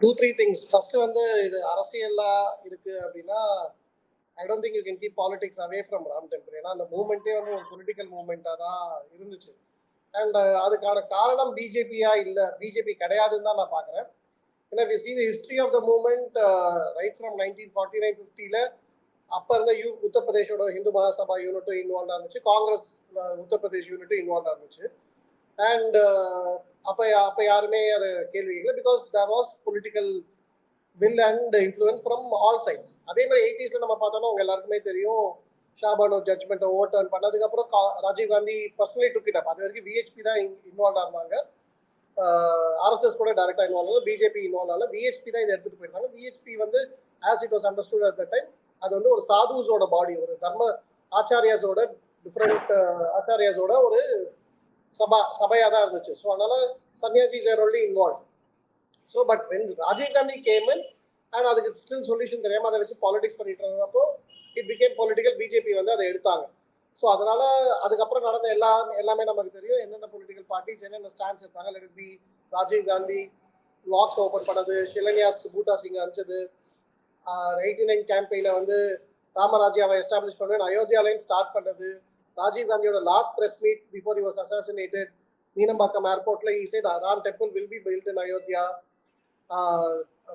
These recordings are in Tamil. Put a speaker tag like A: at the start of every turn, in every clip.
A: டூ த்ரீ திங்ஸ் ஃபர்ஸ்ட் வந்து இது அரசியலா இருக்கு அப்படின்னா I don't think you can keep politics away from Ram temple ஏன்னா அந்த மூமெண்ட்டே வந்து ஒரு பொலிட்டிக்கல் மூமெண்ட்டாக தான் இருந்துச்சு. அண்ட் uh, அதுக்கான காரணம் பிஜேபியா இல்லை பிஜேபி கிடையாதுன்னு தான் நான் பார்க்குறேன் ஏன்னா we see the history of the movement right from nineteen forty nine ஃபிஃப்டியில் அப்போ இருந்த யூ உத்தரப்பிரதேஷோட ஹிந்து மகாசபா யூனிட்டும் இன்வால்வ் இருந்துச்சு. காங்கிரஸ் உத்தரப்பிரதேஷ் யூனிட்டும் இன்வால்வ் இருந்துச்சு. அண்ட் uh, அப்போ அப்போ யாருமே அதை கேள்வி கேட்கல. Because there was political will and influence from all sides அதே மாதிரி எயிட்டிஸில் நம்ம பார்த்தோம்னா அவங்க எல்லாருக்குமே தெரியும். ஷாபானோ ஜட்மெண்ட்டை ஓவர் டர்ன் பண்ணதுக்கப்புறம் Rajiv Gandhi personally took it up அது வரைக்கும் விஹெச்பி தான் இன்வால்வ் இருந்தாங்க ஆர்எஸ்எஸ் கூட டேரெக்டாக இன்வால்வ் ஆகல பிஜேபி இன்வால்வ் ஆகல விஹெச்பி தான் இதை எடுத்துட்டு போயிருந்தாங்க. விஹெச்பி வந்து as it was understood at the time அது வந்து ஒரு சாதுஸோட பாடி ஒரு தர்ம ஆச்சாரியாஸோட டிஃப்ரெண்ட் ஆச்சாரியாஸோட ஒரு சபா சபையாக தான் இருந்துச்சு. ஸோ அதனால sanyasis are only involve so but when Rajiv Gandhi came in and அதுக்கு ஸ்டில் சொல்யூஷன் தெரியாமல் அதை வச்சு பாலிடிக்ஸ் பண்ணிட்டு இருந்தப்போ இட் பிகேம் பொலிட்டிக்கல் பிஜேபி வந்து அதை எடுத்தாங்க. ஸோ அதனால அதுக்கப்புறம் நடந்த எல்லா எல்லாமே நமக்கு தெரியும். எந்தெந்த பொலிட்டிக்கல் பார்ட்டிஸ் என்னென்ன ஸ்டாண்ட்ஸ் எடுத்தாங்க. Let be Rajiv Gandhi locks open பண்ணது ஷிலன்யாஸ்க்கு பூட்டா சிங் அனுப்பிச்சது. எயிட்டி நைன் கேம்பெயினை வந்து ராமராஜ்யாவை எஸ்டாப்ளிஷ் பண்ணுவேன் அயோத்தியாலையும் ஸ்டார்ட் பண்ணது. ராஜீவ் காந்தியோட last press meet before he was assassinated Meenambakkam ஏர்போர்ட்ல he said Ram temple will be built in Ayodhya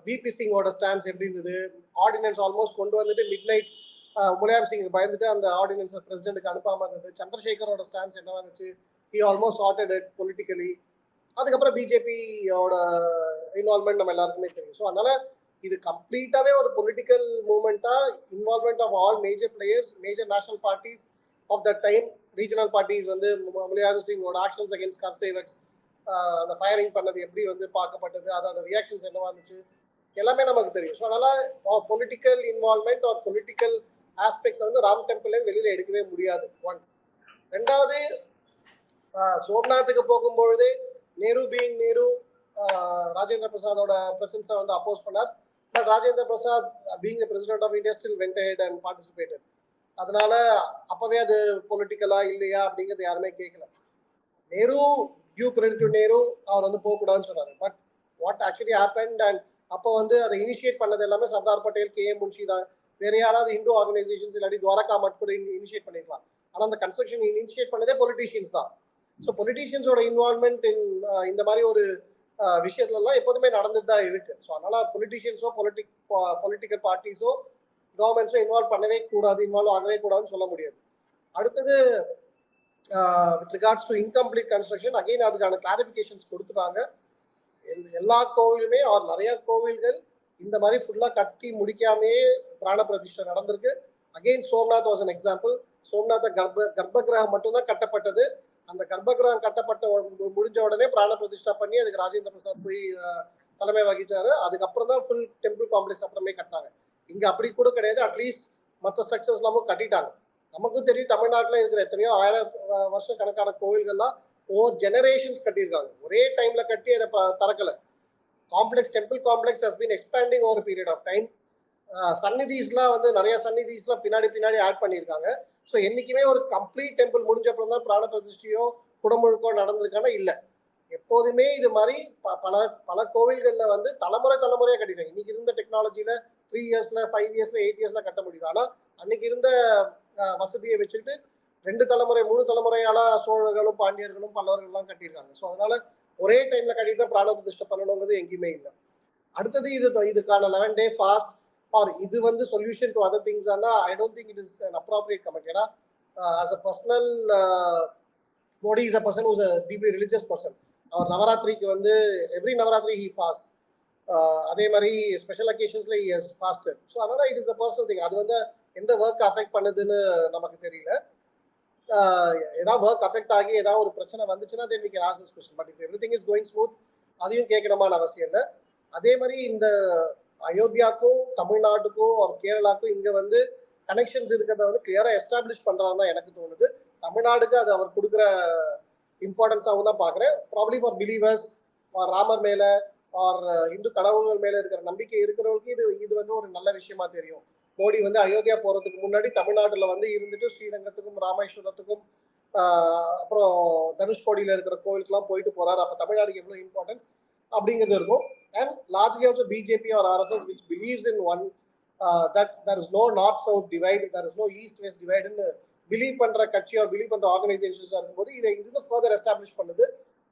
A: VP சிங்கோட stance எப்படி இருந்தது ஆர்டினன்ஸ் ஆல்மோஸ்ட் கொண்டு வந்துட்டு மிட் நைட் முலாயம் சிங் பயந்துட்டு அந்த ஆர்டினன்ஸை பிரசிடென்ட்டுக்கு அனுப்பாம இருந்தது. சந்திரசேகரோட ஸ்டான்ஸ் என்னவா இருந்துச்சு? He almost charted it politically அதுக்கப்புறம் பிஜேபியோட இன்வால்மெண்ட் நம்ம எல்லாருக்குமே தெரியும். ஸோ அதனால இது கம்ப்ளீட்டாவே ஒரு political மூமெண்ட்டா involvement of all major players major national parties of the time regional parties வந்து முலியார் சிங்கோட ஆக்ஷன்ஸ் அகேன்ஸ்ட் கர்சேவக்ஸ் அந்த ஃபயரிங் பண்ணது எப்படி வந்து பார்க்கப்பட்டது அதோட ரியாக்ஷன்ஸ் என்னவா இருந்துச்சு எல்லாமே நமக்கு தெரியும். ஸோ அதனால political involvement are political aspects வந்து ராம் டெம்பிளே வெளியில எடுக்கவே முடியாது. ஒன் ரெண்டாவது சோம்நாத்துக்கு போகும்பொழுது நேரு பீங் நேரு ராஜேந்திர பிரசாதோட பிரசன்ஸை வந்து அப்போஸ் பண்ணார். But Rajendra Prasad being the president of India still went ahead and participated அதனால அப்பவே அது பொலிட்டிக்கலா இல்லையா அப்படிங்கிறது யாருமே கேட்கல Nehru due credit to Nehru அவர் வந்து போகக்கூடாதுன்னு சொன்னாரு. But what actually happen and அப்போ வந்து அதை இனிஷியேட் பண்ணது எல்லாமே சர்தார் பட்டேல் கே எம் முன்ஷி தான். வேற யாராவது இந்து ஆர்கனைசேஷன்ஸ் இல்லாட்டி துவாரகா மட் கூட இனிஷியேட் பண்ணிருக்கலாம். ஆனால் அந்த கன்ஸ்ட்ரக்ஷன் இனிஷியேட் பண்ணதே பொலிட்டீஷியன்ஸ் தான். ஸோ பொலிட்டீஷியன்ஸோட இன்வால்மெண்ட் இன் இந்த மாதிரி ஒரு விஷயத்துலலாம் எப்போதுமே நடந்துட்டு தான் இருக்கு. ஸோ அதனால பொலிட்டீஷியன்ஸோ பொலிட்டிக் பொலிட்டிக்கல் பார்ட்டிஸோ கவர்மெண்ட்ஸும் இன்வால்வ் பண்ணவே கூடாது இன்வால்வ் ஆகவே கூடாதுன்னு சொல்ல முடியாது. அடுத்தது with regards to incomplete construction again அதுக்கான கிளாரிஃபிகேஷன்ஸ் கொடுத்துட்டாங்க. எல்- எல்லா கோவிலுமே ஆர் நிறைய கோவில்கள் இந்த மாதிரி ஃபுல்லாக கட்டி முடிக்காமே பிராண பிரதிஷ்டை நடந்திருக்கு. Again Somnath was an example Somnath கர்ப்ப கர்ப்பகிரகம் மட்டும்தான் கட்டப்பட்டது. அந்த கர்ப்பகிரகம் கட்டப்பட்ட முடிஞ்ச உடனே பிராண பிரதிஷ்டா பண்ணி அதுக்கு ராஜேந்திர பிரசாத் போய் தலைமை வகிச்சாரு. அதுக்கப்புறம் தான் ஃபுல் டெம்பிள் காம்ப்ளெக்ஸ் அப்புறமே கட்டினாங்க. இங்க அப்படி கூட கிடையாது. அட்லீஸ்ட் மற்ற ஸ்ட்ரக்சர்ஸ் நம்ம கட்டிட்டாங்க. நமக்கும் தெரியும் தமிழ்நாட்டில் இருக்கிற எத்தனையோ ஆயிரம் வருஷம் வருஷ கணக்கான கோவில்கள்லாம் ஓவர் ஜெனரேஷன்ஸ் கட்டியிருக்காங்க. ஒரே டைம்ல கட்டி அதை திறக்கலை. திறக்கல complex temple complex has been expanding over period of time சன்னிதிஸ்லாம் வந்து நிறைய சன்னிதிஸ்லாம் பின்னாடி பின்னாடி ஆட் பண்ணியிருக்காங்க. ஸோ என்றைக்குமே ஒரு கம்ப்ளீட் டெம்பிள் முடிஞ்ச அப்புறம் தான் பிராண பிரதிஷ்டையோ குடமுழுக்கோ நடந்திருக்கானா? இல்லை. எப்போதுமே இது மாதிரி ப- பல பல கோவில்களில் வந்து தலைமுறை தலைமுறையாக கட்டிருக்காங்க இன்னைக்கு இருந்த டெக்னாலஜியில த்ரீ இயர்ஸ்ல ஃபைவ் இயர்ஸ்ல எயிட் இயர்ஸ்ல கட்ட முடியுது. ஆனால் அன்னைக்கு இருந்த வசதியை வச்சுக்கிட்டு ரெண்டு தலைமுறை மூணு தலைமுறையால சோழர்களும் பாண்டியர்களும் பல்லவர்கள்லாம் கட்டியிருக்காங்க. ஸோ அதனால ஒரே டைம்ல கட்டிட்டு தான் பிராண பிரதிஷ்டை பண்ணணுங்கிறது எங்கேயுமே இல்லை. அடுத்தது இது இதுக்கான லெவன் டே ஃபாஸ்ட் ஆர் இது வந்து சொல்யூஷன் டு அதர் திங்ஸ் ஆனால் I don't think it is an inappropriate comment ஏன்னா as a personal Modi is a person who's a deeply religious person அவர் நவராத்திரிக்கு வந்து எவ்ரி நவராத்திரி ஹி ஃபாஸ்ட் அதே மாதிரி ஸ்பெஷல் அக்கேஷன்ஸ்ல ஹஸ் ஃபாஸ்டட் ஸோ அதனால it is a personal thing அது வந்து எந்த ஒர்க் அஃபெக்ட் பண்ணுதுன்னு நமக்கு தெரியல. ஏதாவது ஒர்க் அஃபெக்ட் ஆகி ஏதாவது ஒரு பிரச்சனை வந்துச்சுன்னா then we can ask this question but if everything is going smooth அதையும் கேட்கணுமான அவசியம் இல்லை. அதே மாதிரி இந்த அயோத்தியாக்கும் தமிழ்நாட்டுக்கும் ஒரு கேரளாக்கும் இங்கே வந்து கனெக்ஷன்ஸ் இருக்கிறத வந்து கிளியராக எஸ்டாப்ளிஷ் பண்றான்னு தான் எனக்கு தோணுது. தமிழ்நாடுக்கு அது அவர் கொடுக்குற இம்பார்ட்டன்ஸாகவும் தான் பார்க்குறேன். ப்ராப்ளி ஃபார் பிலீவர்ஸ் ராமர் மேலே ஆர் இந்து கடவுள்கள் மேலே இருக்கிற நம்பிக்கை இருக்கிறவங்களுக்கு இது இது வந்து ஒரு நல்ல விஷயமா தெரியும். மோடி வந்து அயோத்தியா போகிறதுக்கு முன்னாடி தமிழ்நாட்டில் வந்து இருந்துட்டு ஸ்ரீரங்கத்துக்கும் ராமேஸ்வரத்துக்கும் அப்புறம் தனுஷ்கோடியில் இருக்கிற கோவிலுக்குலாம் போயிட்டு போகிறார் அப்போ தமிழ்நாடுக்கு எவ்வளோ இம்பார்ட்டன்ஸ் அப்படிங்கிறது இருக்கும். And largely also BJP or RSS which believes in one that there is no north south divide there is no east west டிவைடுன்னு believe பண்ற கட்சி ஆர் பிலீவ் பண்ற ஆர்கனைசேஷன்ஸ் இருக்கும்போது இதை இன்னும் ஃபர்தர் எஸ்டாப்ளிஷ் பண்ணுது.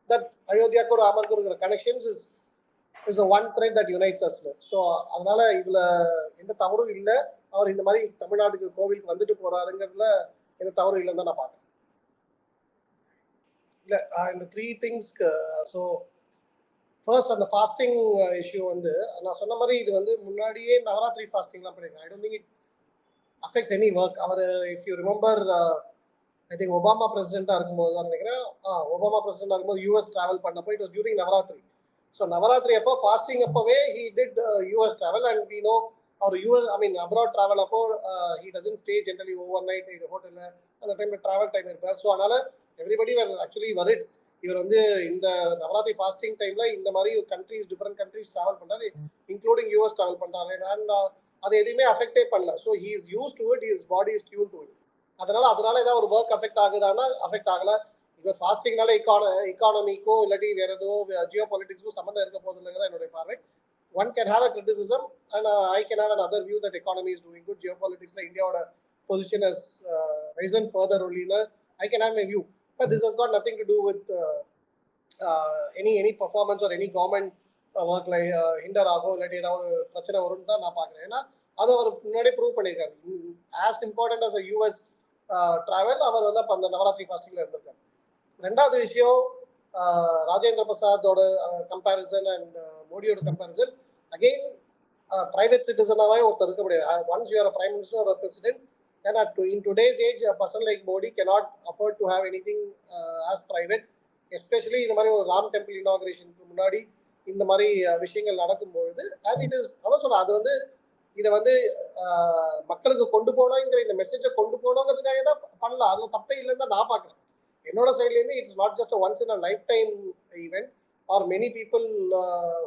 A: தட் அயோத்தியாவுக்கு ராமருக்கு இருக்கிற connections is is one thread that unites us so அதனால இதுல எந்த தவறும் இல்லை. அவர் இந்த மாதிரி தமிழ்நாட்டுக்கு கோவிலுக்கு வந்துட்டு போறாருங்கிறதுல எந்த தவறும் இல்லைன்னு தான் நான் பார்க்குறேன். இல்லை இந்த த்ரீ திங்ஸ்க்கு ஸோ ஃபர்ஸ்ட் அந்த ஃபாஸ்டிங் இஷ்யூ வந்து நான் சொன்ன மாதிரி இது வந்து முன்னாடியே நவராத்திரி ஃபாஸ்டிங்லாம் பண்ணியிருக்கேன் I don't think it affects any work our if you remember I think Obama பிரசிடென்ட்டாக இருக்கும்போது தான் நினைக்கிறேன். ஒபாமா பிரசிடென்ட்டாக இருக்கும்போது யூஎஸ் ட்ராவல் பண்ணப்போ it was during Navratri so Navratri அப்போ ஃபாஸ்டிங் அப்போவே he did US travel and we know our US I mean abroad travel அப்போ he doesn't stay generally overnight இது ஹோட்டலில் அந்த டைமில் ட்ராவல் டைம் இருப்பார். ஸோ அதனால் எவ்ரிபடி ஆக்சுவலி வரிட் இவர் வந்து இந்த நவராத்திரி ஃபாஸ்டிங் டைம்ல இந்த மாதிரி கண்ட்ரீஸ் டிஃப்ரெண்ட் கண்ட்ரீஸ் ட்ராவல் பண்றாரு இன்க்ளூடிங் யூஎஸ் ட்ராவல் பண்றாரு. அண்ட் அது எதுவுமே அஃபெக்டே பண்ணல. So he is use to it is body is tune to it அதனால அதனால ஏதாவது ஒரு ஒர்க் அஃபெக்ட் ஆகுதானா அஃபெக்ட் ஆகல. இது ஃபாஸ்டிங்னால இக்கான இக்கானமிக்கோ இல்லாட்டி வேற ஏதோ ஜியோ பாலிட்டிக்ஸும் சம்மந்தம் இருக்க போது தான் என்னுடைய பார்வை. One can have a criticism and I can have an other view that economy is doing good geo பாலிட்டிக்ஸ்ல இந்தியாவோட position is risen further ஒன்லின்னு I can have my view but this has got nothing to do with any any performance or any government ஒர்க்ல ஹிண்டர் ஆகும் இல்லாட்டி ஏதாவது ஒரு பிரச்சனை வரும்னு தான் நான் பார்க்குறேன். ஏன்னா அதை அவர் முன்னாடியே ப்ரூவ் பண்ணியிருக்காரு. As important as a US travel அவர் வந்து அப்போ அந்த நவராத்திரி ஃபாஸ்டிங்கில் இருந்திருக்காரு. ரெண்டாவது விஷயம் ராஜேந்திர பிரசாத்தோட கம்பேரிசன் அண்ட் மோடியோட கம்பேரிசன் அகெயின் பிரைவேட் சிட்டிசனாகவே ஒருத்தர் இருக்க முடியாது. ஒன்ஸ் யூஆர் பிரைம் மினிஸ்டர் ஒரு பிரசிடென்ட் ஏன்னா in today's age person like Modi cannot afford to have anything as private especially இந்த மாதிரி ஒரு ராம் டெம்பிள் இனாகிரேஷனுக்கு முன்னாடி இந்த மாதிரி விஷயங்கள் நடக்கும்பொழுது அண்ட் இட் இஸ் அதான் சொல்றேன் அது வந்து இதை வந்து மக்களுக்கு கொண்டு போனோங்கிற இந்த மெசேஜை கொண்டு போனோங்கிறதுக்காக தான் பண்ணலாம். அதில் தப்பே இல்லைன்னு தான் நான் பார்க்குறேன். என்னோட சைட்லேருந்து it's not just once in a lifetime event or many people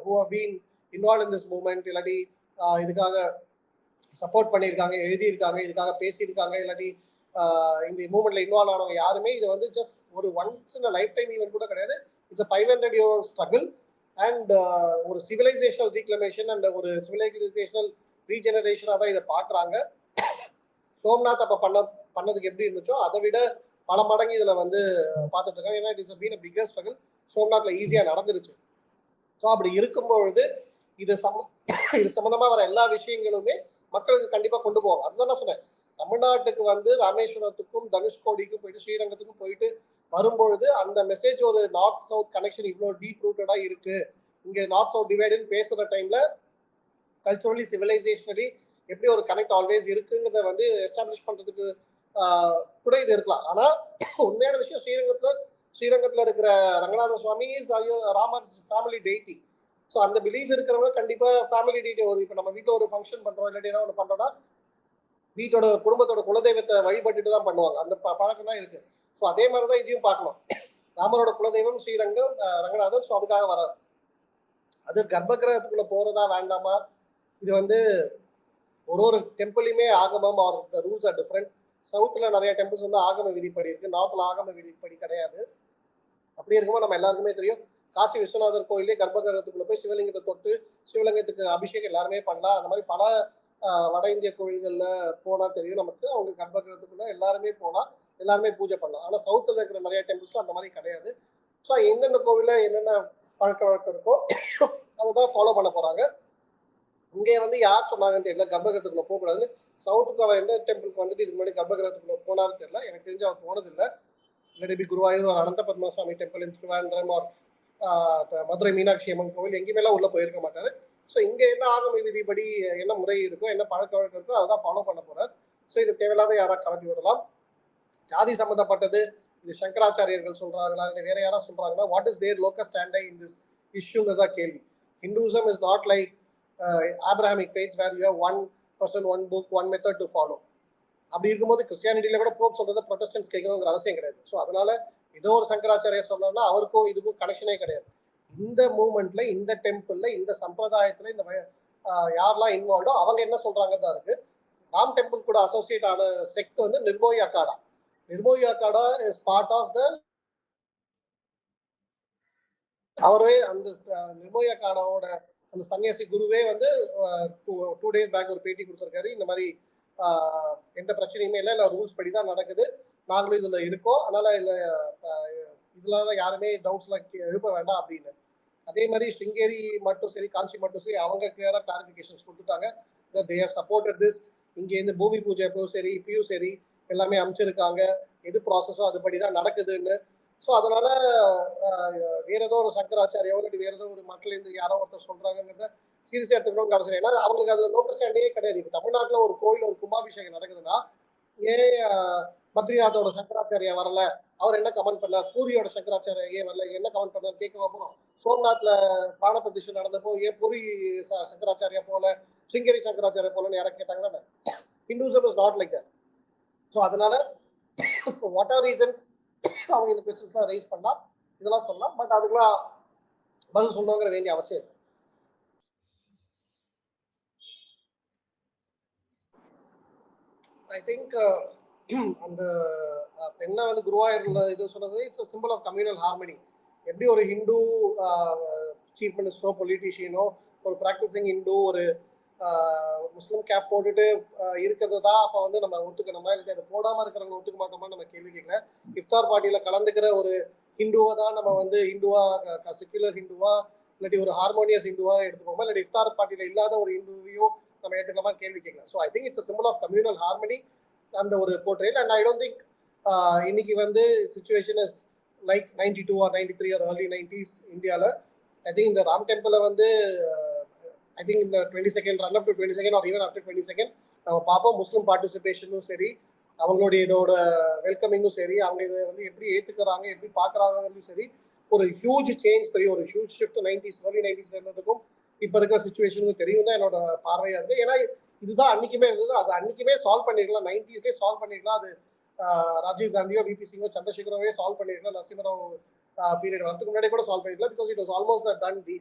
A: who have been involve in this moment இல்லாட்டி இதுக்காக சப்போர்ட் பண்ணியிருக்காங்க எழுதியிருக்காங்க இதுக்காக பேசியிருக்காங்க. இல்லாட்டி இந்த மூமெண்ட்ல இன்வால்வ் ஆனவங்க யாருமே இது வந்து ஜஸ்ட் ஒரு once in life time event கூட கிடையாது. It's five hundred year struggle and uh, ஒரு சிவிலைசேஷனல் ரீக்ளமேஷன் அண்ட் ஒரு சிவிலைசேஷனல் ரீஜெனரேஷனாக தான் இதை பார்க்குறாங்க. சோம்நாத் அப்போ பண்ண பண்ணதுக்கு எப்படி இருந்துச்சோ அதை விட பல மடங்கு இதில் வந்து பார்த்துட்டு இருக்காங்க. ஏன்னா it is been bigger struggle சோம்நாத்தில் ஈஸியாக நடந்துருச்சு. ஸோ அப்படி இருக்கும்பொழுது இது சம்ம இது சம்மந்தமாக வர எல்லா விஷயங்களுமே மக்களுக்கு கண்டிப்பாக கொண்டு போவாங்க. அதுதான் நான் சொன்னேன். தமிழ்நாட்டுக்கு வந்து ராமேஸ்வரத்துக்கும் தனுஷ்கோடிக்கும் போயிட்டு ஸ்ரீரங்கத்துக்கும் போயிட்டு வரும்பொழுது அந்த மெசேஜ் ஒரு நார்த் சவுத் கனெக்ஷன் இவ்வளோ டீப் ரூட்டடா இருக்கு. இங்க நார்த் சவுத் டிவைடுன்னு பேசுற டைம்ல கல்ச்சுரலி சிவிலைசேஷனலி எப்படி ஒரு கனெக்ட் ஆல்வேஸ் இருக்குங்கிறத வந்து எஸ்டாப்ளிஷ் பண்றதுக்கு கூட இது இருக்கலாம். ஆனா உண்மையான விஷயம் ஸ்ரீரங்கத்துல ஸ்ரீரங்கத்துல இருக்கிற Ranganatha Swamy Ramar family deity so அந்த பிலீஃப் இருக்கிறவங்க கண்டிப்பா ஃபேமிலி டெய்டி ஒரு இப்போ நம்ம வீட்டில் ஒரு ஃபங்க்ஷன் பண்றோம் இல்லாட்டி ஏதாவது ஒன்று பண்றோம்னா வீட்டோட குடும்பத்தோட குலதெய்வத்தை வழிபட்டுட்டு தான் பண்ணுவாங்க. அந்த பழக்கம் தான் இருக்கு. ஸோ அதே மாதிரி தான் இதையும் பார்க்கணும். ராமரோட குலதெய்வம் ஸ்ரீரங்கம் ரங்கநாதர் ஸோ அதுக்காக வராது அது கர்ப்பகிரகத்துக்குள்ளே போறதா வேண்டாமா? இது வந்து ஒரு ஒரு டெம்பிளையுமே ஆகமம் ஆர் ரூல்ஸ் ஆர் டிஃப்ரெண்ட் சவுத்தில் நிறைய டெம்பிள்ஸ் வந்து ஆகம விதிப்படி இருக்கு. நார்த்தில் ஆகம விதிப்படி கிடையாது. அப்படி இருக்கும்போது நம்ம எல்லாருக்குமே தெரியும். காசி விஸ்வநாதர் கோயிலே கர்ப்பகிரகத்துக்குள்ள போய் சிவலிங்கத்தை தொட்டு சிவலிங்கத்துக்கு அபிஷேகம் எல்லாருமே பண்ணலாம். அந்த மாதிரி பல வட இந்திய கோவில்களில் போனால் தெரியும் நமக்கு. அவங்க கர்ப்பகிரகத்துக்குள்ள எல்லாருமே போனால் எல்லாருமே பூஜை பண்ணலாம். ஆனால் சவுத்தில் இருக்கிற நிறைய டெம்பிள்ஸ்லாம் அந்த மாதிரி கிடையாது. ஸோ என்னென்ன கோவிலில் என்னென்ன பழக்க வழக்கம் இருக்கோ அதை தான் ஃபாலோ பண்ண போகிறாங்க இங்கே வந்து யார் சொன்னாங்கன்னு தெரியல கர்ப்பகிரகத்துக்குள்ளே போகக்கூடாதுன்னு. சவுத்துக்கு அவர் எந்த டெம்பிளுக்கு வந்துட்டு இதுக்கு முன்னாடி கர்ப்பகிரகத்துக்குள்ளே போனாருன்னு தெரியல. எனக்கு தெரிஞ்சு அவர் போனதில்லை. இல்லாட்டி Guruvayur Anantha Padmaswamy temple in Thiruvandam or Madurai Meenakshi Amman கோவில் எங்கேயுமே எல்லாம் உள்ளே போயிருக்க மாட்டாரு. ஸோ இங்கே என்ன ஆகம விதிப்படி என்ன முறை இருக்கோ என்ன பழக்க வழக்கம் இருக்கோ அதை ஃபாலோ பண்ண போறார். ஸோ இது தேவையில்லாத யாராவது கலப்பி விடலாம். ஜாதி சம்பந்தப்பட்டது இது சங்கராச்சாரியர்கள் சொல்றாங்களா இல்லை வேற யாராவது சொல்றாங்களா? வாட் இஸ் தேர் லோக்கல் ஸ்டாண்டை இன் திஸ் இஷ்யூங்கிறதா கேள்வி. Hinduism is not like Abrahamic faith where you have one person one book one method to follow அப்படி இருக்கும்போது கிறிஸ்டியானிட்டியில கூட போப் சொல்றதை ப்ரொட்டஸ்டன்ஸ் கேட்கணுங்கிற அவசியம் கிடையாது. ஸோ அதனால ஏதோ ஒரு சங்கராச்சாரியை சொன்னோம்னா அவருக்கும் இதுக்கும் கனெக்ஷனே கிடையாது. இந்த மூமெண்ட்ல இந்த டெம்பிள்ல இந்த சம்பிரதாயத்துல இந்த யாரெல்லாம் இன்வால்வோ அவங்க என்ன சொல்றாங்க தான் இருக்கு ராம் டெம்பிள் கூட அசோசியேட் ஆன செக்ட் வந்து Nirmohi Akhara. Nirmohi Akhara is part of the அவரே அந்த நிர்மோய் நிர்மோயா காடாவோட அந்த சன்னியாசி குருவே வந்து டூ டேஸ் பேக் ஒரு பேட்டி கொடுத்துருக்காரு. இந்த மாதிரி எந்த பிரச்சனையுமே இல்லை இல்லை ரூல்ஸ் படி தான் நடக்குது. நாங்களும் இதுல இருக்கோம். அதனால இதுல இதெல்லாம் யாருமே டவுட்ஸ்லாம் எழுப்ப வேண்டாம் அப்படின்னு. அதே மாதிரி ஸ்ருங்கேரி மட்டும் சரி காஞ்சி மட்டும் சரி அவங்க கிளியராக கிளாரிஃபிகேஷன்ஸ் கொடுத்துட்டாங்க. தேர் சப்போர்ட்டட் திஸ் இங்கேருந்து பூமி பூஜை எப்பவும் சரி இப்பயும் சரி எல்லாமே அமைச்சிருக்காங்க. எது ப்ராசஸோ அதுபடி தான் நடக்குதுன்னு. ஸோ அதனால வேற ஏதோ ஒரு சங்கராச்சாரியோ இல்லாட்டி வேற ஏதோ ஒரு மக்கள் இருந்து யாரோ ஒருத்தர் சொல்றாங்கிறத சீரியஸாக எடுத்துக்கணும்னு அவசியம் ஏன்னா அவங்களுக்கு அதில் லோக்கல் ஸ்டாண்டே கிடையாது. இப்போ தமிழ்நாட்டில் ஒரு கோயில் ஒரு கும்பாபிஷேகம் நடக்குதுன்னா ஏன் பத்ரிநாத்தோட சங்கராச்சாரியா வரல. அவர் என்ன கமெண்ட் பண்ணார்? பூரியோட சங்கராச்சாரியா ஏன் வரல. என்ன கமெண்ட் பண்ணார்? கேட்க போறோம் சோம்நாத்ல பிராணப்பிரதிஷ்டை நடந்தப்போ ஏன் பூரி சங்கராச்சாரியா போல சிங்கரி சங்கராச்சாரியா போலன்னு யாரை கேட்டாங்கன்னா Hinduism is not like that so அதனால வாட் ஆர் ரீசன்ஸ் அவங்க இந்த கொஸ்டின்ஸ்லாம் ரைஸ் பண்ணா இதெல்லாம் சொல்லலாம். பட் அதுக்கெல்லாம் பதில் சொல்லணுங்கிற வேண்டிய அவசியம் இல்லை. ஐ திங்க் அந்த பெண்ணை வந்து குருவாயூர்ல இது சொன்னது it's simple of communal harmony எப்படி ஒரு ஹிந்து சீஃப் மினிஸ்டரோ பொலிட்டீஷியனோ ஒரு ப்ராக்டிசிங் ஹிந்து ஒரு முஸ்லீம் கேப் போட்டுட்டு இருக்கிறது தான் அப்போ வந்து நம்ம ஒத்துக்கணுமா? இல்லை அதை போடாமல் இருக்கிறவங்க ஒத்துக்க மாட்டோமா நம்ம கேள்வி கேட்கல. இஃப்தார் பார்ட்டியில் கலந்துக்கிற ஒரு ஹிந்துவை தான் நம்ம வந்து ஹிந்துவா செக்யுலர் ஹிந்துவா இல்லாட்டி ஒரு ஹார்மோனியஸ் ஹிந்துவா எடுத்துக்கோமா? இல்லாட்டி இஃப்தார் பார்ட்டியில் இல்லாத ஒரு ஹிந்துவையும் நம்ம எடுத்துக்கலாமா கேள்வி கேட்கல. So I think it's simple of communal harmony அந்த ஒரு portrait and I don't think இன்னைக்கு வந்து situation is like ninety two or ninety three or early nineties இந்தியாவில் ஐ திங்க் இந்த ராம் டெம்பிளை வந்து uh, ஐ திங்க் இந்த twenty second run up to twenty second or even after twenty second நம்ம பார்ப்போம். முஸ்லீம் பார்ட்டிசிபேஷனும் சரி அவங்களுடைய இதோட வெல்கமிங்கும் சரி அவங்க இதை வந்து எப்படி ஏற்றுக்கிறாங்க எப்படி பார்க்குறாங்கன்னு சரி ஒரு ஹியூஜ் சேஞ்ச் தெரியும். ஒரு ஹியூஜ் ஷிஃப்ட் நைன்டிஸ் ஏர்லி நைன்டிஸ்ல இருந்ததுக்கும் இப்போ இருக்கிற சுச்சுவேஷனுக்கும் தெரியும். தான் என்னோட பார்வையாக இருக்குது ஏன்னா இதுதான் அன்னைக்குமே இருந்தது. அது அன்னைக்குமே சால்வ் பண்ணிருக்கலாம். நைன்டிஸ்லேயே சால்வ் பண்ணிருக்கலாம். அது ராஜீவ் காந்தியோ விபி சிங்கோ சந்திரசேகரோவே சால்வ் பண்ணிருக்கலாம். நரசிம்மராவ் பீரியட் வரதுக்கு முன்னாடி கூட சால்வ் பண்ணிருக்கலாம் because it was almost done D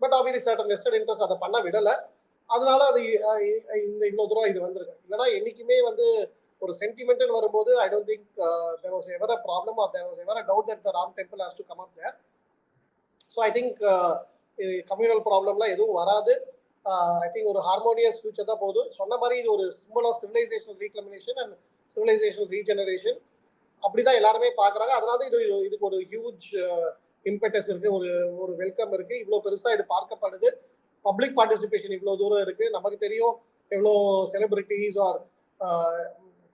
A: but obviously certain western interest அதை பண்ண விடல. அதனால அது இந்த இவ்வளவு தூரம் இது வந்திருக்கு. இல்லைன்னா என்னைக்குமே வந்து ஒரு சென்டிமெண்டல் வரும்போது I don't think there was ever a problem or there was ever a doubt that the Ram temple has to come up there so I think communal ப்ராப்ளம்லாம் எதுவும் வராது. ஐ திங்க் ஒரு ஹார்மோனியஸ் ஃபியூச்சர் தான் போதும் சொன்ன மாதிரி இது ஒரு simple of civilisation reclamation and civilisation regeneration அப்படிதான் எல்லாருமே பார்க்குறாங்க. அதனால இது இதுக்கு ஒரு ஹியூஜ் இம்பெட்டஸ் இருக்கு. ஒரு ஒரு வெல்கம் இருக்கு. இவ்வளோ பெருசா இது பார்க்கப்படுது. பப்ளிக் பார்ட்டிசிபேஷன் இவ்வளோ தூரம் இருக்கு. நமக்கு தெரியும் எவ்வளோ செலிபிரிட்டிஸ் ஆர்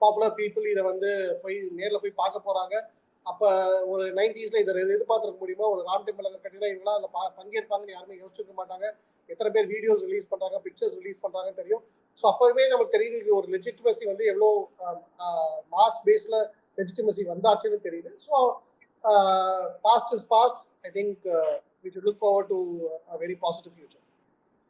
A: பாப்புலர் பீப்புள் இதை வந்து போய் நேரில் போய் பார்க்க போறாங்க. அப்போ ஒரு நைன்டிஸ்ல இதை எதிர்பார்த்துருக்க முடியுமா? ஒரு ராம் டெம்பிள் கட்டினா இவங்களாம் அதில் பா பங்கேற்பாங்கன்னு யாருமே யோசிச்சிருக்க மாட்டாங்க. எத்தனை பேர் வீடியோஸ் ரிலீஸ் பண்றாங்க பிக்சர்ஸ் ரிலீஸ் பண்றாங்கன்னு தெரியும். ஸோ அப்போவே நமக்கு தெரியுது இது ஒரு லெஜிட்டிமசி வந்து எவ்வளோ மாஸ் பேஸ்ல லெஜிட்டிமசி வந்தாச்சுன்னு தெரியுது. So past is past I think we look forward to very positive future